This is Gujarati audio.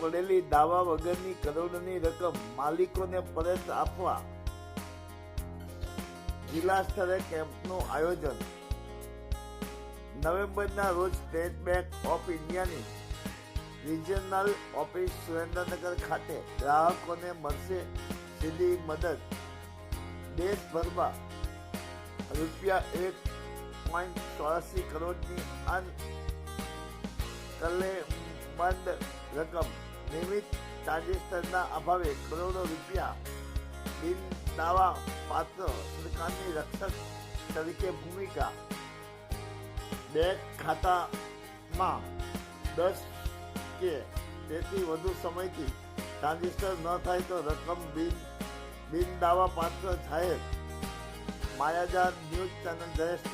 પડેલી દાવા વગરની કરોડોની રકમ માલિકોને પરત આપવા જિલ્લા સ્તરે કેમ્પનું આયોજન. નવેમ્બરના રોજ સ્ટેટ બેંક ઓફ ઇન્ડિયાની રિજનલ ઓફિસ સુરેન્દ્રનગર ખાતે ગ્રાહકોને મળશે સીધી મદદ. દેશભરમાં રૂપિયા એક પોઈન્ટ ચોરાસી કરોડની અન કલેમંદ રકમ નિયમિત ટ્રાન્ઝેક્શનના અભાવે કરોડો રૂપિયા બિન દાવા પાત્ર સરકારની રક્ષક તરીકે ભૂમિકા બેંક ખાતામાં દસ કે તેથી વધુ સમયથી ટ્રાન્ઝેક્શન ન થાય તો રકમ બિન બિન દાવા પાત્ર જાહેર. માયાજાર ન્યૂઝ ચેનલ જયેશ